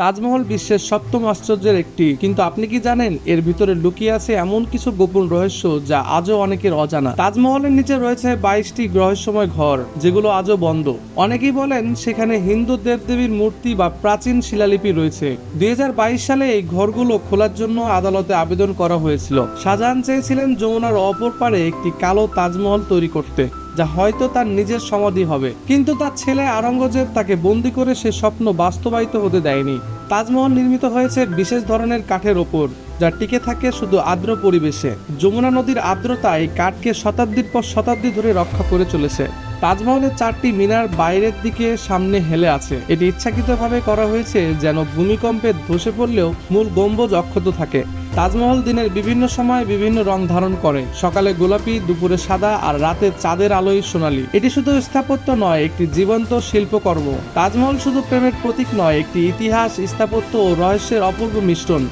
তাজমহল বিশ্বের সপ্তম আশ্চর্যের একটি। কিন্তু আপনি কি জানেন, এর ভিতরে লুকিয়ে আছে এমন কিছু গোপন রহস্য যা আজও অনেকের অজানা? তাজমহলের নিচে রয়েছে বাইশটি রহস্যময় ঘর, যেগুলো আজও বন্ধ। অনেকেই বলেন, সেখানে হিন্দু দেবদেবীর মূর্তি বা প্রাচীন শিলালিপি রয়েছে। দুই হাজার বাইশ সালে এই ঘরগুলো খোলার জন্য আদালতে আবেদন করা হয়েছিল। শাহজাহান চেয়েছিলেন যমুনার অপর পারে একটি কালো তাজমহল তৈরি করতে। যা হয়তো তার নিজের সমাধি হবে। কিন্তু তার ছেলে আরঙ্গজেব তাকে বন্দি করে সে স্বপ্ন বাস্তবায়িত হতে দেয়নি। তাজমহল নির্মিত হয়েছে বিশেষ ধরনের কাঠের ওপর, যা টিকে থাকে শুধু আর্দ্র পরিবেশে। যমুনা নদীর আর্দ্রতা এই কাঠকে শতাব্দীর পর শতাব্দী ধরে রক্ষা করে চলেছে। তাজমহলের চারটি মিনার বাইরের দিকে সামনে হেলে আছে। এটি ইচ্ছাকৃতভাবে করা হয়েছে যেন ভূমিকম্পে ধসে পড়লেও মূল গম্বুজ অক্ষত থাকে। তাজমহল দিনের বিভিন্ন সময় বিভিন্ন রং ধারণ করে। সকালে গোলাপি, দুপুরে সাদা আর রাতে চাঁদের আলোয় সোনালি। এটি শুধু স্থাপত্য নয়, একটি জীবন্ত শিল্পকর্ম। তাজমহল শুধু প্রেমের প্রতীক নয়, একটি ইতিহাস, স্থাপত্য ও রহস্যের অপূর্ব মিশ্রণ।